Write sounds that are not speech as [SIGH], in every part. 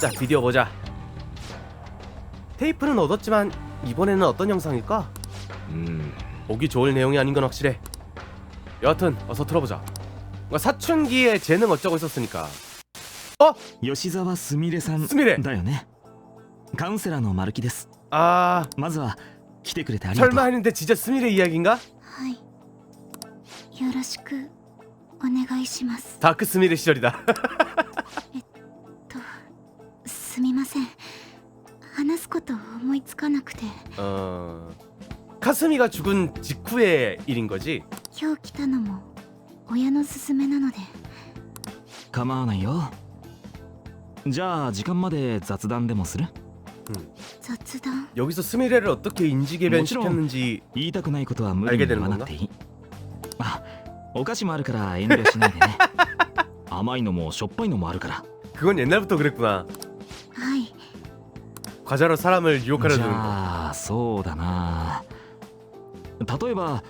자 드디어 보자 테이프는 얻었지만 이번에는 어떤 영상일까? 음 보기 좋을 내용이 아닌 건 확실해 여하튼 어서 틀어보자 뭔가 사춘기에 재능 어쩌고 있었으니까 吉沢すみれさんすみれだよねカウンセラーの丸木です 아 まずは来てくれてありがとう 설마 했는데 진짜 스미레 이야기인가? はいよろしくお願いします 다크 스미레 시절이다 [LAUGHS] と すみません話すこと思いつかなくて 어... 카스미가 죽은 직후의 일인 거지? 今日来たのも親の勧めなので構わないよじゃあ時間まで雑談でもする雑談 여기서 스미레를 어떻게 인지개변시켰는지 言いたくないことは無理に 알게 되는 言わなくていいあお菓子もあるから遠慮しないでね甘いのもしょっぱいのもあるから 그건 옛날부터 그랬구나 はい 과자로 사람을 유혹하려 じ 드는 거 ゃあそうだな例えば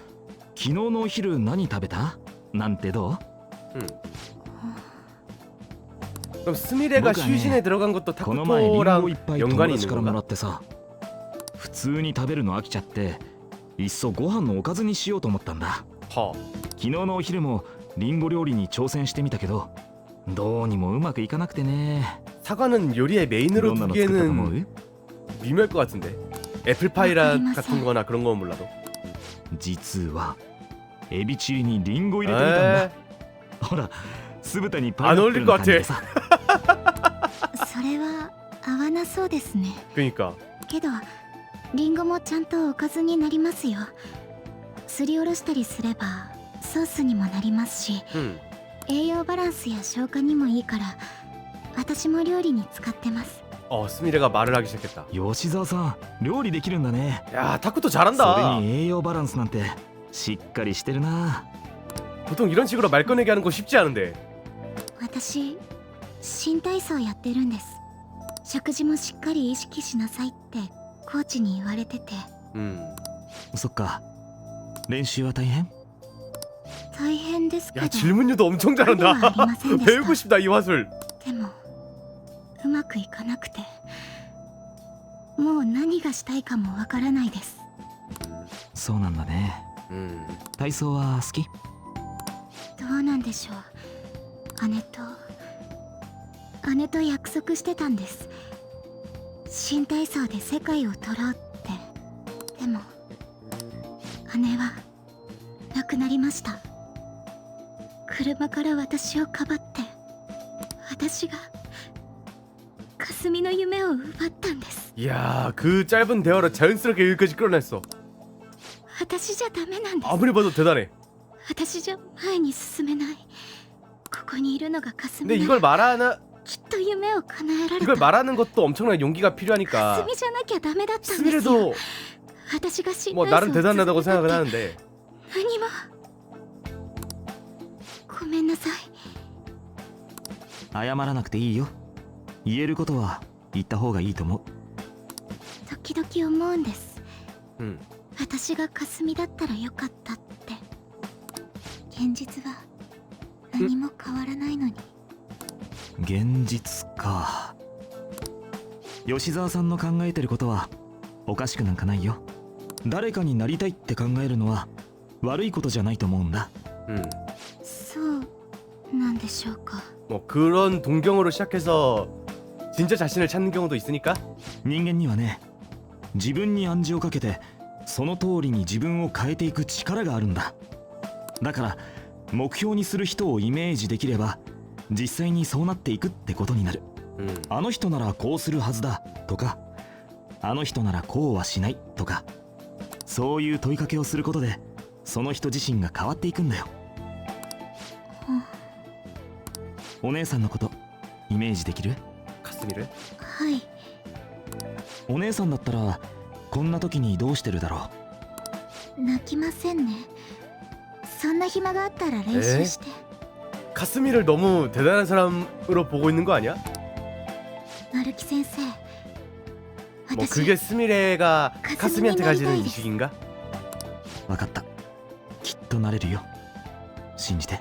昨日のお昼何食べたなんてどう 음. 그럼 스미레가 뭐가 슈신에 들어간 것도 この前リンゴ 타쿠토랑 いっぱい友 연관이 達 있는 からもら 건가? ってさ普通に食べるの飽きちゃっていっそご飯のおかずにしようと思ったんだ 허. 昨日のお昼もリンゴ料理に挑戦してみたけどどうにもうまくいかなくてね 사과는 요리의 ど 메인으로 んなの作ったと思 두기에는 う 미묘할 것 같은데 애플파이라 아까리마사. 같은 거나 그런 건 몰라도 実はエビチリにリンゴ入れてみたんだ 에이, ほら酢豚にパイナッ[LAUGHS] プルの感じでさそれは合わなそうですね 그니까 けどリンゴもちゃんとおかずになりますよすりおろしたりすればソースにもなりますし 음. 栄養バランスや消化にもいいから私も料理に使ってます 어 스미레가 말을 하기 시작했다 吉沢さん料理できるんだね 야 타쿠토 それ 잘한다 に栄養バランスなんてしっかりしてるな 보통 이런 식으로 말 꺼내기 하는 거 쉽지 않은데 私新体操やってるんです食事もしっかり意識しなさいってコーチに言われてて 음. そっか練習は大変大変ですけ 야 ど 질문 유도 엄청 他では 잘한다 ありませんで 배우고 [LAUGHS] した 싶다 이 화술 でも うまくいかなくてもう何がしたいかもわからないです。そうなんだね。 음. 体操は好き？どうなんでしょう。姉と姉と約束してたんです。新体操で世界を取ろうって。でも姉は亡くなりました。車から私をかばって私が霞の夢を奪ったんです 이야 그 짧은 대화로 자연스럽게 여기까지 끌어냈어 私じゃダメなんです 아무리 봐도 대단해 私じゃ前に進めないここにいるのが 근데 霞な 이걸 ら 말하는 きっと夢を叶えられ 이걸 た 말하는 것도 엄청난 용기가 필요하니까 霞じゃなきゃダメだったんですよ 스미레도 私が新 뭐 体操 나름 を 대단하다고 続け 생각은 たって 하는데 何もごめんなさい謝らなくていいよ 言えることは言った方がいいと思う時々思うんです 음. 私が霞だったらよかったって現実は何も変わらないのに現実か吉沢さんの考えてることはおかしくなんかないよ誰かになりたいって考えるのは悪いことじゃないと思うんだ 음. そうなんでしょうか 뭐 그런 동경으로 시작해서 진짜 자신을 찾는 경우도 있으니까 人間にはね自分に暗示をかけてその通りに自分を変えていく力があるんだだから目標にする人をイメージできれば実際にそうなっていくってことになる 음. あの人ならこうするはずだとかあの人ならこうはしないとかそういう問いかけをすることでその人自身が変わっていくんだよお姉さんのことイメージできる 가스미를 はいお姉さんだったらこんな時にどうしてるだろ泣きませんねそんな暇があったら練習して 가스미를 너무 대단한 사람으로 보고 있는 거 아니야? 丸木先生 뭐 私 그게 스미레가 가슴이 가스미한테 가지는 날리다 인식인가? うわかったきっとなれるよ信じて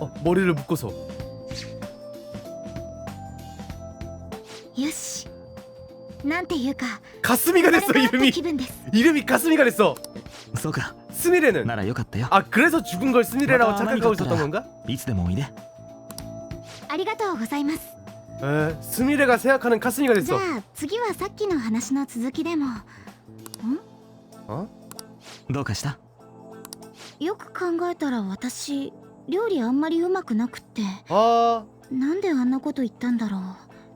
어 머리를 묶어서 よしなんていうか 가스미가 生 됐어 まれ変わった 이름이 気分です 이름이 가스미가 됐어 そうか 스미레는 ならよかったよ 아 그래서 죽은 걸 스미레라고 맞아, 착각하고 많이 있었던 갔더라. 건가? いつでもおいでありがとうございます 에 스미레가 생각하는 가스미가 じ 됐어 ゃあ次はさっきの話の続きでも 어? どうかしたよく考えたら私 料理あんまりうまくなくって 아 なんであんなこと言ったんだろう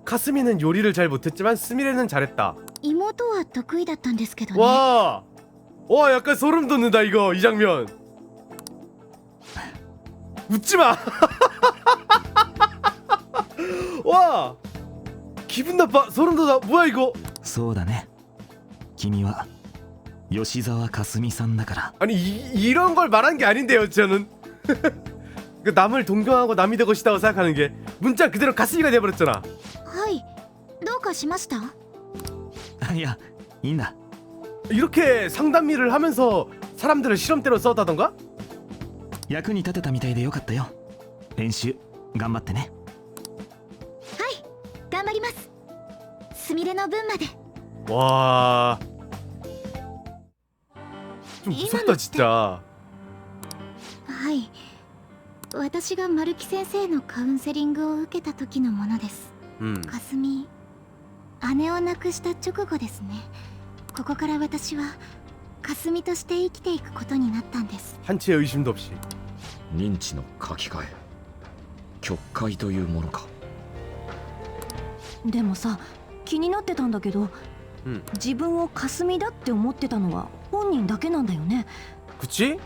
가스미는 요리를 잘 못했지만 스미레는 잘했다 妹は得意だったんですけどね 와! 와 약간 소름 돋는다 이거 이 장면 웃지마 [LAUGHS] 와 기분 나빠 소름 돋아 뭐야 이거 そうだね君は吉沢かすみさんだから 아니 이, 이런 걸 말한 게 아닌데요 저는 그 남을 동경하고 남이 되고 싶다고 생각하는 게 문자 그대로 가스미가 돼버렸잖아 はいどうかしましたいやいいんだ 이렇게 상담일을 하면서 사람들을 실험대로 써다던가? 役に立てたみたいでよかったよ練習頑張ってね頑張りますすみれの分まで 와... 좀 이만 무섭다 어때? 진짜 はい 私が丸木先生のカウンセリングを受けた時のものです 음. かすみ姉を亡くした直後ですねここから私はかすみとして生きていくことになったんです 한치의 의심도 없이 認知の書き換え曲解というものかでもさ気になってたんだけどうん自分を霞だって思ってたのは本人だけなんだよね 그치?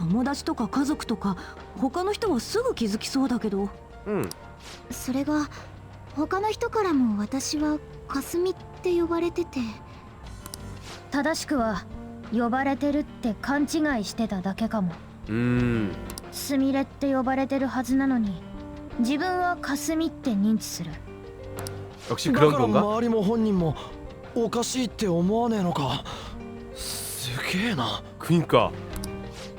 友達とか家族とか他の人はすぐ気づきそうだけど 응 それが他の人からも私はかすみって呼ばれてて正しくは呼ばれてるって勘違いしてただけかも 음... すみれって呼ばれてるはずなのに自分はかすみって認知する 역시 だ 그런 から 건가? 周りも本人もおかしいって思わねえのかすげえな 그니까 これが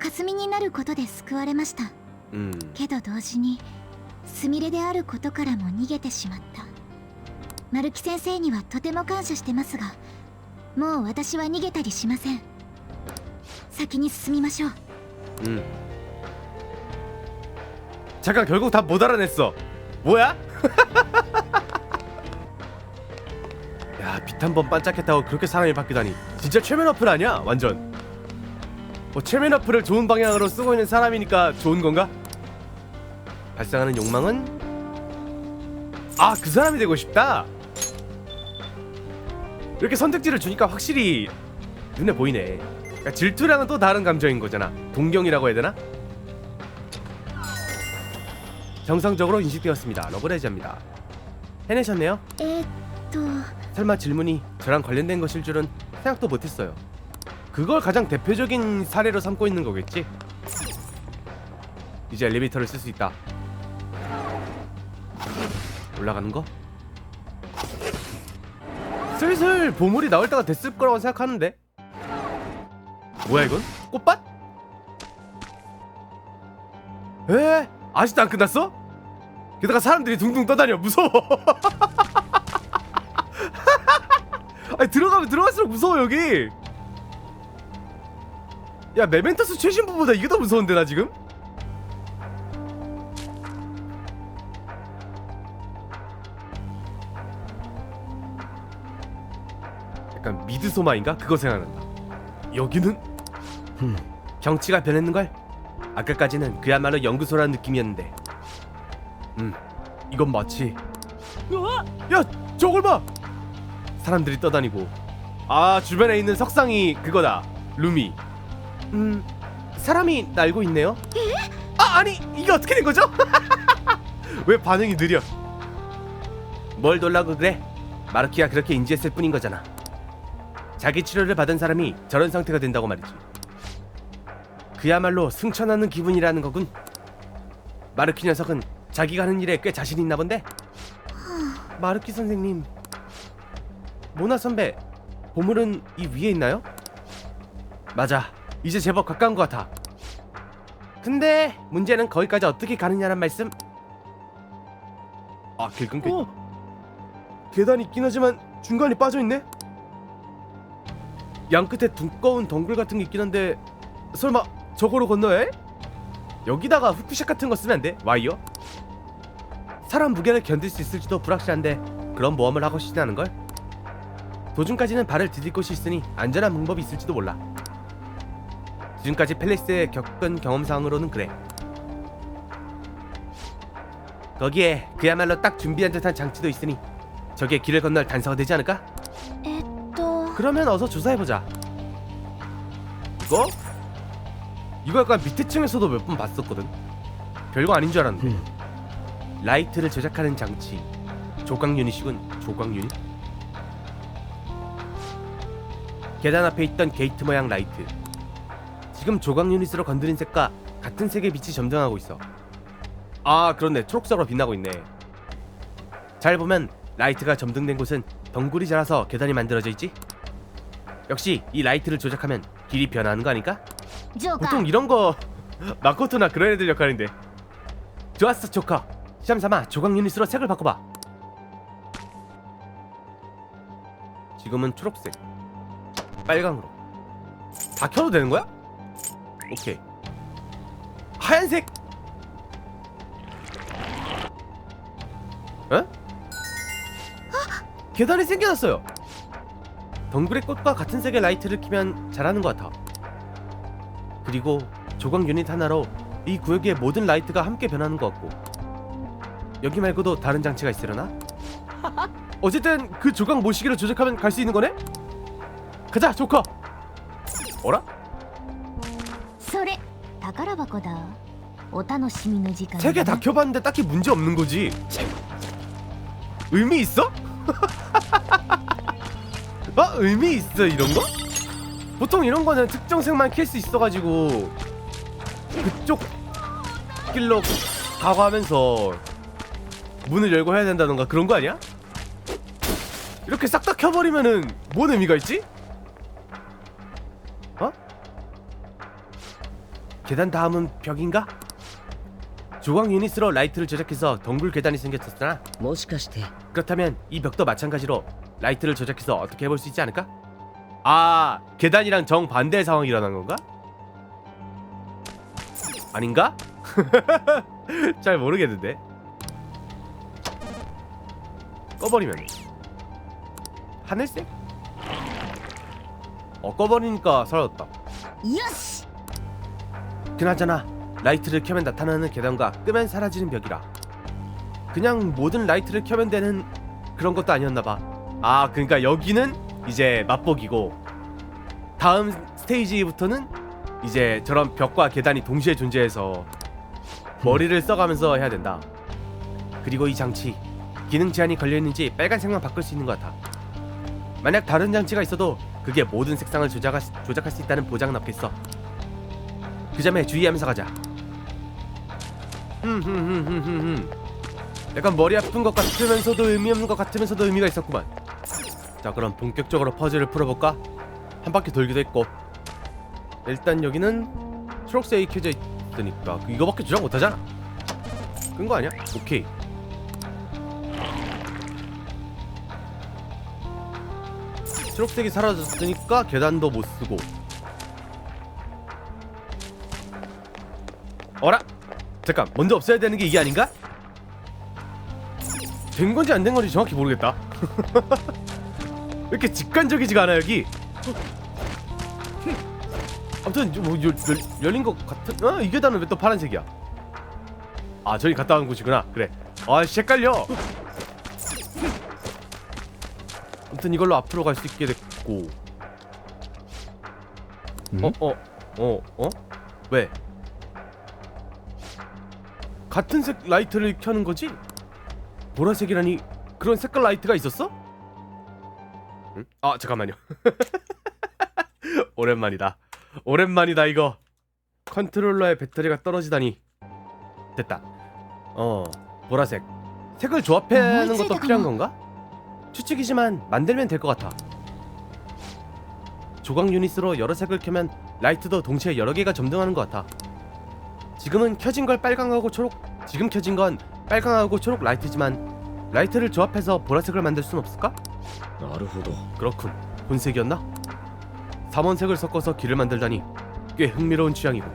かすみになることで救われました 음... けど同時にすみれであることからも逃げてしまった丸木先生にはとても感謝してますがもう私は逃げたりしません先に進みましょう 음. 잠깐 결국 다 못 알아냈어. 뭐야? [LAUGHS] 야, 빛 한 번 반짝했다고 그렇게 사람이 바뀌다니. 진짜 최면 어플 아니야? 완전. 뭐 최면 어플을 좋은 방향으로 쓰고 있는 사람이니까 좋은 건가? 발생하는 욕망은 아, 그 사람이 되고 싶다. 이렇게 선택지를 주니까 확실히 눈에 보이네. 그러니까 질투랑은 또 다른 감정인 거잖아. 동경이라고 해야 되나? 정상적으로 인식되었습니다. 러브레이저입니다. 해내셨네요. えー、っと 설마 질문이 저랑 관련된 것일 줄은 생각도 못했어요. 그걸 가장 대표적인 사례로 삼고 있는 거겠지? 이제 엘리베이터를 쓸 수 있다. 올라가는 거? 슬슬 보물이 나올 때가 됐을 거라고 생각하는데. 뭐야 이건? 꽃밭? 에? 아직도 안 끝났어? 게다가 사람들이 둥둥 떠다녀 무서워. [LAUGHS] 아니 들어가면 들어갈수록 무서워 여기. 야 메멘토스 최신부보다 이게 더 무서운데 나 지금? 약간 미드소마인가? 그거 생각난다 여기는 흠, 경치가 변했는걸? 아까까지는 그야말로 연구소라는 느낌이었는데 음 이건 마치 야 저걸 봐! 사람들이 떠다니고 아 주변에 있는 석상이 그거다 루미 음 사람이 날고 있네요. 아 아니 이게 어떻게 된 거죠? [LAUGHS] 왜 반응이 느려? 뭘 놀라고 그래? 마르키가 그렇게 인지했을 뿐인 거잖아. 자기 치료를 받은 사람이 저런 상태가 된다고 말이지. 그야말로 승천하는 기분이라는 거군. 마르키 녀석은 자기가 하는 일에 꽤 자신 있나 본데? 마르키 선생님 모나 선배 보물은 이 위에 있나요? 맞아 이제 제법 가까운 것 같아. 근데 문제는 거기까지 어떻게 가느냐는 말씀. 아 길 끊겨 계단이 있긴 하지만 중간에 빠져 있네? 양 끝에 두꺼운 덩굴 같은 게 있긴 한데 설마 저거로 건너야 해? 여기다가 후크샷 같은 거 쓰면 안 돼? 와이어? 사람 무게를 견딜 수 있을지도 불확실한데 그런 모험을 하고 싶지는 걸? 도중까지는 발을 디딜 곳이 있으니 안전한 방법이 있을지도 몰라 지금까지 팰리스에 겪은 경험상으로는 그래 거기에 그야말로 딱 준비한 듯한 장치도 있으니 저게 길을 건널 단서가 되지 않을까? えっと 그러면 어서 조사해보자 이거? 이거 약간 밑에 층에서도 몇 번 봤었거든 별거 아닌 줄 알았는데 라이트를 조작하는 장치 조각 유닛이군 조각 유닛 계단 앞에 있던 게이트 모양 라이트 지금 조각 유닛으로 건드린 색과 같은 색의 빛이 점등하고 있어. 아, 그렇네. 초록색으로 빛나고 있네. 잘 보면 라이트가 점등된 곳은 덩굴이 자라서 계단이 만들어져 있지? 역시 이 라이트를 조작하면 길이 변하는 거 아닐까? 보통 이런 거 [LAUGHS] 마코토나 그런 애들 역할인데. 좋았어, 조커. 시험 삼아 조각 유닛으로 색을 바꿔봐. 지금은 초록색, 빨강으로. 다 켜도 되는 거야? 오케이 하얀색 어? 계단이 생겨났어요 덩굴의 꽃과 같은 색의 라이트를 켜면 잘하는 것 같아 그리고 조각 유닛 하나로 이 구역의 모든 라이트가 함께 변하는 것 같고 여기 말고도 다른 장치가 있으려나? [LAUGHS] 어쨌든 그 조각 모시기로 조작하면 갈 수 있는 거네? 가자 조커 어라? それ宝箱だお楽しみの時間 세 개 다 だな 켜봤는데 딱히 문제 없는 거지 의미 있어? [LAUGHS] 어? 의미 있어 이런 거? 보통 이런 거는 특정 색만 켤 수 있어가지고 그쪽 길로 가고 하면서 문을 열고 해야 된다던가 그런 거 아니야? 이렇게 싹 다 켜버리면은 뭔 의미가 있지? 계단 다음은 벽인가? 조각 유닛으로 라이트를 조작해서 덩굴 계단이 생겼었잖아 もしかして 그렇다면 이 벽도 마찬가지로 라이트를 조작해서 어떻게 해볼 수 있지 않을까? 아 계단이랑 정반대의 상황이 일어난 건가? 아닌가? [LAUGHS] 잘 모르겠는데 꺼버리면 하늘색? 어 꺼버리니까 사라졌다 よし 그나저나 라이트를 켜면 나타나는 계단과 끄면 사라지는 벽이라. 그냥 모든 라이트를 켜면 되는 그런 것도 아니었나봐. 아 그러니까 여기는 이제 맛보기고 다음 스테이지부터는 이제 저런 벽과 계단이 동시에 존재해서 머리를 써가면서 해야 된다. 그리고 이 장치 기능 제한이 걸려있는지 빨간색만 바꿀 수 있는 것 같아. 만약 다른 장치가 있어도 그게 모든 색상을 조작할, 수- 조작할 수 있다는 보장은 없겠어 그 점에 주의하면서 가자. 약간 머리 아픈 것 같으면서도 의미 없는 것 같으면서도 의미가 있었구만. 자, 그럼 본격적으로 퍼즐을 풀어볼까? 한 바퀴 돌기도 했고. 일단 여기는 초록색이 켜져 있으니까 이거밖에 조작 못하잖아. 끈 거 아니야? 오케이. 초록색이 사라졌으니까 계단도 못 쓰고 어라? 잠깐 먼저 없애야 되는 게 이게 아닌가? 된 건지 안 된 건지 정확히 모르겠다 [LAUGHS] 이렇게 직관적이지가 않아 여기 아무튼 뭐 열, 열, 열린 것 같은 어? 이 계단은 왜 또 파란색이야 아 저기 갔다 온 곳이구나 그래 아씨 헷갈려 아무튼 이걸로 앞으로 갈 수 있게 됐고 음? 어? 어? 어? 어? 왜? 같은 색 라이트를 켜는 거지? 보라색이라니 그런 색깔 라이트가 있었어? 응? 아 잠깐만요. [LAUGHS] 오랜만이다. 오랜만이다 이거. 컨트롤러의 배터리가 떨어지다니. 됐다. 어 보라색. 색을 조합하는 것도 필요한 건가? 추측이지만 만들면 될 것 같아. 조각 유닛으로 여러 색을 켜면 라이트도 동시에 여러 개가 점등하는 것 같아 지금은 켜진 걸 빨강하고 초록 지금 켜진 건 빨강하고 초록 라이트지만 라이트를 조합해서 보라색을 만들 순 없을까? なるほど 그렇군 본색이었나? 삼원색을 섞어서 길을 만들다니 꽤 흥미로운 취향이고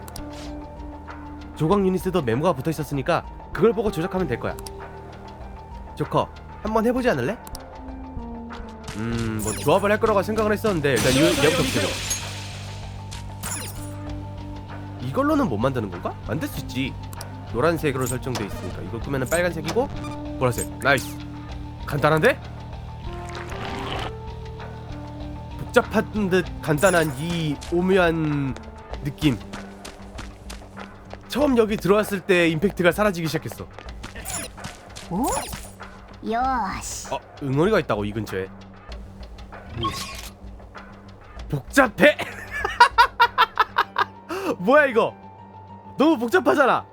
조각 유닛에도 메모가 붙어 있었으니까 그걸 보고 조작하면 될 거야 조커 한번 해보지 않을래? 음뭐 조합을 할 거라고 생각을 했었는데 일단 이, 얘부터 붙여 이걸로는 못 만드는 건가? 만들 수 있지. 노란색으로 설정돼 있으니까. 이거 끄면은 빨간색이고 보라색. 나이스. 간단한데? 복잡한 듯 간단한 이 오묘한 느낌. 처음 여기 들어왔을 때 임팩트가 사라지기 시작했어. よーし어 응어리가 있다고 이 근처에. 복잡해 [LAUGHS] 뭐야 이거 너무 복잡하잖아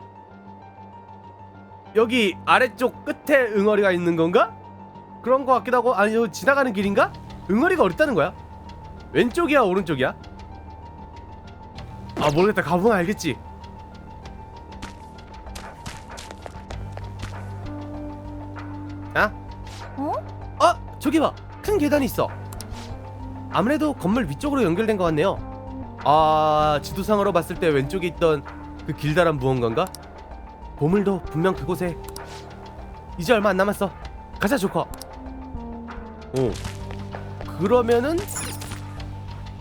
여기 아래쪽 끝에 응어리가 있는 건가? 그런 거 같기도 하고 아니 저 지나가는 길인가? 응어리가 어딨다는 거야? 왼쪽이야 오른쪽이야? 아 모르겠다 가보면 알겠지 아? 어? 어? 저기 봐! 큰 계단이 있어 아무래도 건물 위쪽으로 연결된 것 같네요 아... 지도상으로 봤을 때 왼쪽에 있던 그 길다란 무언가인가? 보물도 분명 그곳에 이제 얼마 안 남았어. 가자 조커. 오. 그러면은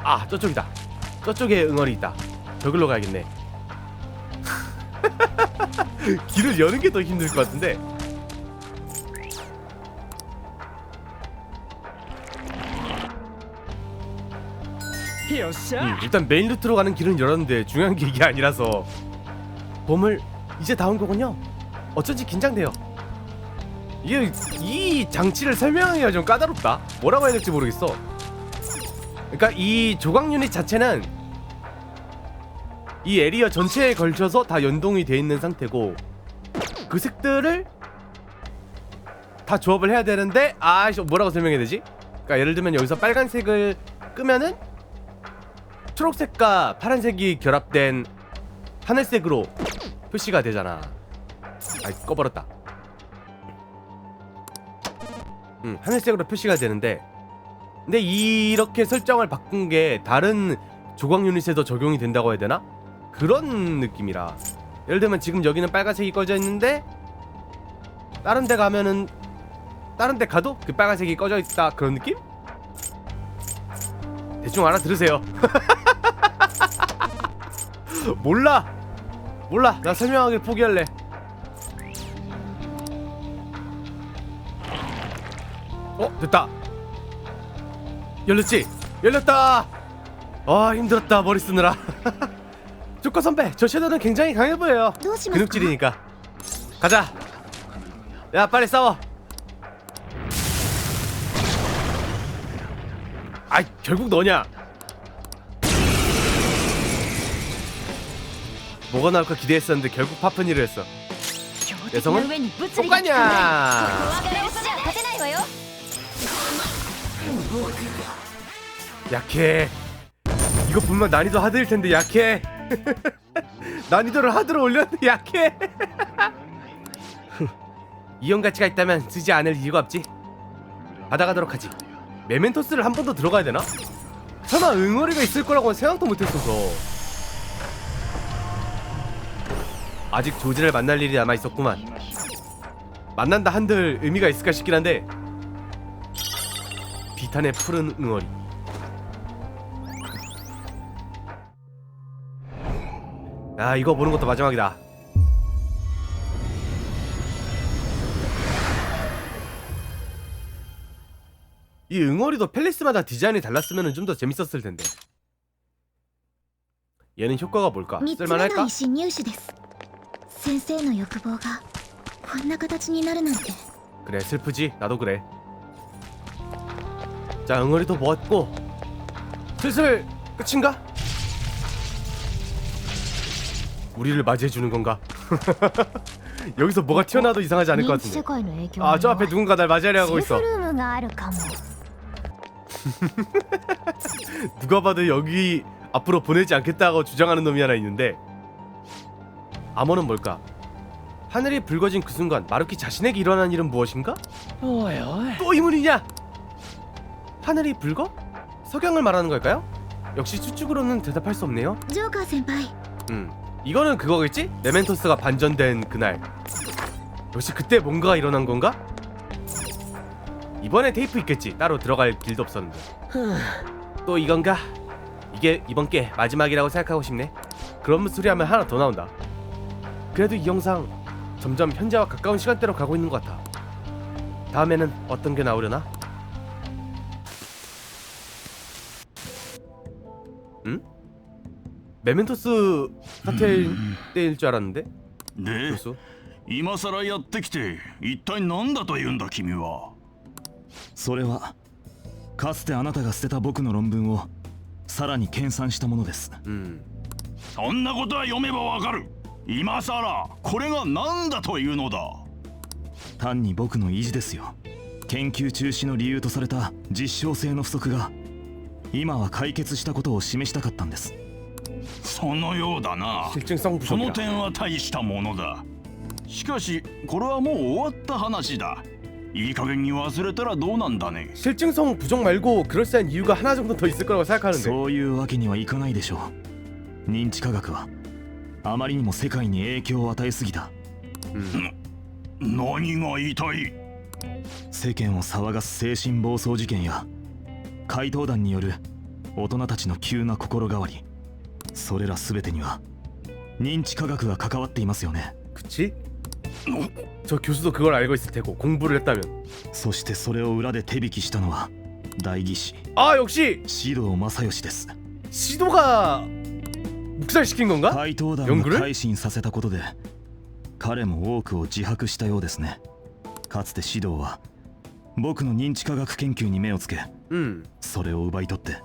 아 저쪽이다. 저쪽에 응어리 있다. 저길로 가야겠네. [LAUGHS] 길을 여는 게 더 힘들 것 같은데 음, 일단 메인 루트로 가는 길은 열었는데 중요한 게 이게 아니라서 보물 이제 다 온 거군요. 어쩐지 긴장돼요. 이게 이 장치를 설명하기가 좀 까다롭다. 뭐라고 해야 될지 모르겠어. 그러니까 이 조각 유닛 자체는 이 에리어 전체에 걸쳐서 다 연동이 돼 있는 상태고 그 색들을 다 조합을 해야 되는데 아 뭐라고 설명해야 되지? 그러니까 예를 들면 여기서 빨간색을 끄면은 초록색과 파란색이 결합된 하늘색으로 표시가 되잖아. 아이 꺼버렸다. 음 하늘색으로 표시가 되는데 근데 이렇게 설정을 바꾼 게 다른 조각 유닛에도 적용이 된다고 해야 되나? 그런 느낌이라 예를 들면 지금 여기는 빨간색이 꺼져 있는데 다른 데 가면은 다른 데 가도 그 빨간색이 꺼져 있다 그런 느낌? 대충 알아들으세요 [LAUGHS] [LAUGHS] 몰라. 몰라. 나 설명하기 포기할래. 어 됐다. 열렸지? 열렸다. 아 힘들었다 머리 쓰느라. [LAUGHS] 조커 선배 저 섀도는 굉장히 강해 보여요. 근육질이니까. 가자. 야 빨리 싸워. 아이 결국 너냐? 뭐가 나올까 기대했었는데 결국 파프니를 했어. 내성은 호가냐. 약해. 이거 분명 난이도 하드일 텐데 약해. [LAUGHS] 난이도를 하드로 올렸는데 약해. [LAUGHS] 이형 가치가 있다면 쓰지 않을 이유가 없지. 받아가도록 하지. 메멘토스를 한 번 더 들어가야 되나? 설마 응어리가 있을 거라고 생각도 못했어서. 아직 조지를 만날 일이 남아 있었구만. 만난다 한들 의미가 있을까 싶긴 한데 비탄의 푸른 응어리. 아 이거 보는 것도 마지막이다. 이 응어리도 팰리스마다 디자인이 달랐으면 좀 더 재밌었을 텐데. 얘는 효과가 뭘까? 쓸만할까? 石入手です先生の欲望がこんな形になるなんて 그래 슬프지 나도 그래 자 응어리도 모았고 슬슬 끝인가? 우리를 맞이해주는 건가? [LAUGHS] 여기서 뭐가 튀어나와도 이상하지 않을 것 認知世 같은데 界の影響 아 저 앞에 누군가 날 맞이하려 하고 セー 있어 フ[LAUGHS] ルームがあるかも 누가 봐도 여기 앞으로 보내지 않겠다고 주장하는 놈이 하나 있는데 암호는 뭘까? 하늘이 붉어진 그 순간 마루키 자신에게 일어난 일은 무엇인가? おいおい 또 이문이냐? 하늘이 붉어? 석양을 말하는 걸까요? 역시 추측으로는 대답할 수 없네요. ジョーカー先輩 음, 이거는 그거겠지? 메멘토스가 반전된 그날. 역시 그때 뭔가 일어난 건가? 이번에 테이프 있겠지. 따로 들어갈 길도 없었는데. 또 이건가? 이게 이번 게 마지막이라고 생각하고 싶네. 그런 소리하면 하나 더 나온다. 그래도 이 영상 점점 현재와 가까운 시간대로 가고 있는 것 같아. 다음에는 어떤 게 나오려나? 응? 메멘토스 사태일 때일 줄 알았는데で교수 今さらやってきて一体何だと言うんだ君はそれはかつてあなたが捨てた僕の論文をさらに研鑽したものです 음 そんなことは読めばわかる 今さらこれが何だというのだ単に僕の意地ですよ研究中止の理由とされた実証性の不足が今は解決したことを示したかったんですそのようだな 실증성 その 부족이다 点は大したものだしかしこれはもう終わった話だいい加減に忘れたらどうなんだね 실증성 부족 말고 그럴싸한 이유가 하나 정도 더 있을 거라고 생각하는데 そういうわけにはいかないでしょう認知科学は あまりにも世界に影響を与えすぎた 음. 何が言いたい世間を騒がす精神暴走事件や怪盗団による大人たちの急な心変わりそれら全てには認知科学が関わっていますよね 그치? 저 교수도 그걸 알고 있을 테고 공부를 했다면 そしてそれを裏で手引きしたのは代議士 아 역시 シド正義です 시도가 묵살시킨 건가? 怪盗団を改心させたことで彼も多くを自白したようですねかつて指導は僕の認知科学研究に目をつけ 음 それを奪い取って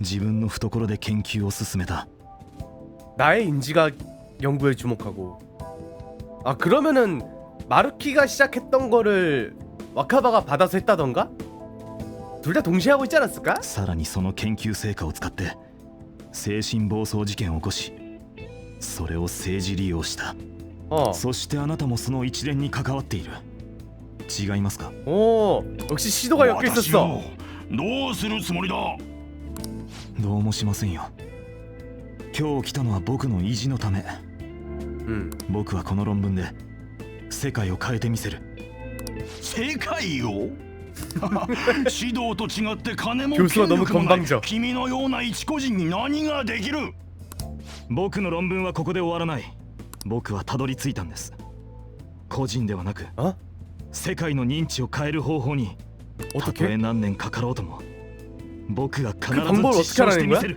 自分の懐で研究を進めた 나의 인지가 연구에 주목하고 아 그러면은 마르키가 시작했던 거를 와카바가 받아서 했다던가? 둘 다 동시에 하고 있지 않았을까? さらにその研究成果を使って 精神暴走事件を起こしそれを政治利用した 어. そしてあなたもその一連に関わっている違いますか 오 역시 시도가 엮여 私 있었어 をどうするつもりだどうもしませんよ今日来たのは僕の意地のため 음 僕はこの論文で世界を変えてみせる世界を 指導と違って金も教授は権力もない 너무건방져 君のような一個人に何ができる僕の論文はここで終わらない僕はたどり着いたんです個人ではなく 어? 世界の認知を変える方法にたと 어떻게? え何年かかろうとも僕が必ず 그 방법을 実証してみ 어떻게 せる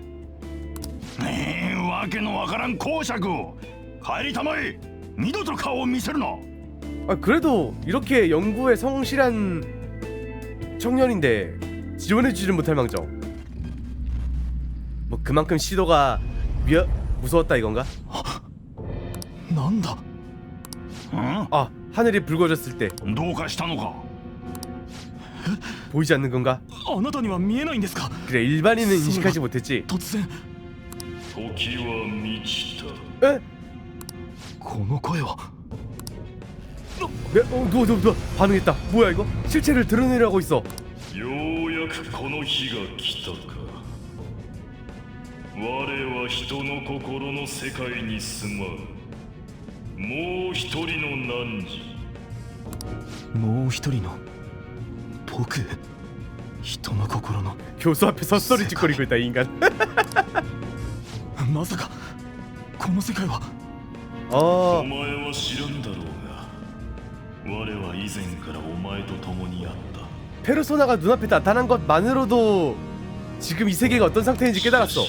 ええわけのわからん公爵を帰りたまえ二度と顔を見せるな 아 그래도 이렇게 연구에 성실한 청년인데 지원해주지는 못할 망정 뭐 그만큼 시도가 위험 무서웠다 이건가? なんだ 응? 아 하늘이 붉어졌을 때 どうかしたのか 보이지 않는 건가? あなたには見えないんですか 그래 일반인은 인식하지 못했지 突然時は満ちた 에? この声は 네? 어 누워 누워 누워 반응했다 뭐야 이거? 실체를 드러내려고 있어 ようやくこの日が来たか我は人の心の世界に住まうもう一人の汝もう一人の僕 人の心の 교수 앞에 헛소리 짓거리고 있다 이 인간 まさかこの世界は 어 お前は知らんだろうが 我は以前からお前と共にあった 페르소나가 눈앞에 나타난 것만으로도 지금 이 세계가 어떤 상태인지 깨달았어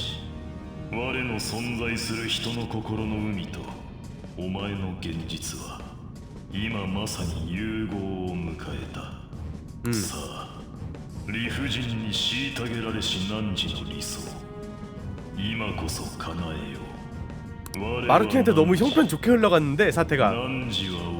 我の存在する人の心の海とお前の現実は今まさに融合を迎えた、うんさあ理不尽に虐げられし汝の理想今こそ叶えよう我は 마르키한테 너무 형편 좋게 흘러갔는데 사태가 汝は我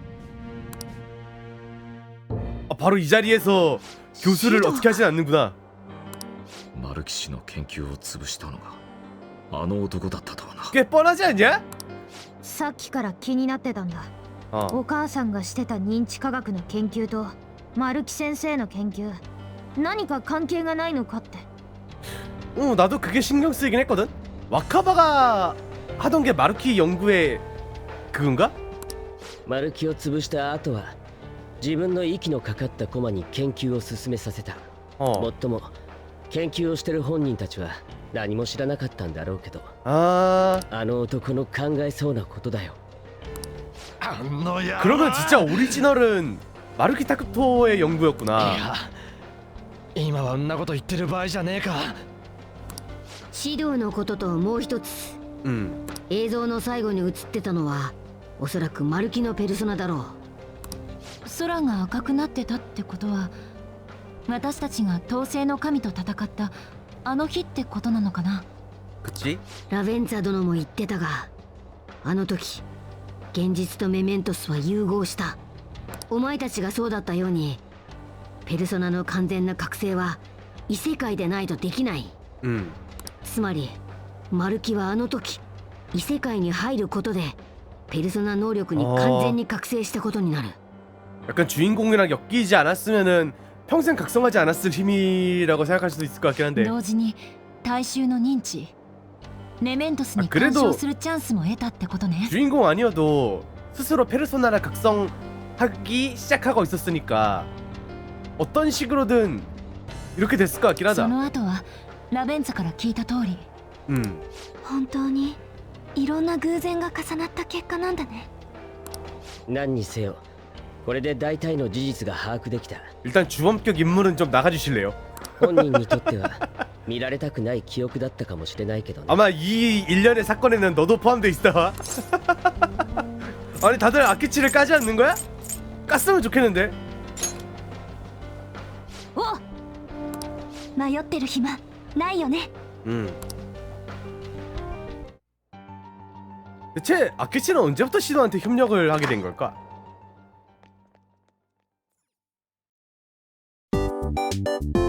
바로 이 자리에서 교수를 시도. 어떻게 하진 않는구나 マルキ氏の研究を潰したのがあの男だったとはな 꽤 뻔하지 않냐? さっきから気になってたんだ 어 お母さんがしてた認知科学の研究と丸木先生の研究何か関係がないのかって 어, 나도 그게 신경 쓰이긴 했거든 와카바가 하던 게 마르키 연구의 그건가? マルキを潰した後は 自分の息のかかった駒に研究を進めさせたも 어 っとも研究をしてる本人たちは何も知らなかったんだろうけど 아 あの男の考えそうなことだよあのや 그러면 진짜 오리지널은 마르키 타크토의 연구였구나 いや今はんなこと言ってる場合じゃねえか指導のことともう一つ 음 映像の最後に映ってたのはおそらくマルキのペルソナだろう 空が赤くなってたってことは私たちが統制の神と戦ったあの日ってことなのかな 그치? ラベンツァ殿も言ってたがあの時現実とメメントスは融合したお前たちがそうだったようにペルソナの完全な覚醒は異世界でないとできない 음 つまりマルキはあの時異世界に入ることでペルソナ能力に完全に覚醒したことになる 약간 주인공이랑 엮이지 않았으면은 평생 각성하지 않았을 힘이라고 생각할 수도 있을 것 같긴 한데 同時に大衆の認知メメントスにあ그래도 干渉するチャンスも得たってことね 주인공 아니어도 스스로 페르소나를 각성하기 시작하고 있었으니까 어떤 식으로든 이렇게 됐을 것 같긴 そ 하다 の後はラベンツァから聞いた通り 음 本当にいろんな偶然が重なった結果なんだね何にせよ これで大体の事実が把握できた 일단 주범격 인물은 좀 나가주실래요? 本人にとっては見られたくない記憶だったかもしれないけどね 아마 이 일련의 사건에는 너도 포함돼 있다 [LAUGHS] 아니 다들 아키치를 까지 않는 거야? 깠으면 좋겠는데 お迷ってる暇ないよね 음 대체 아키치는 언제부터 시도한테 협력을 하게 된 걸까? Thank you.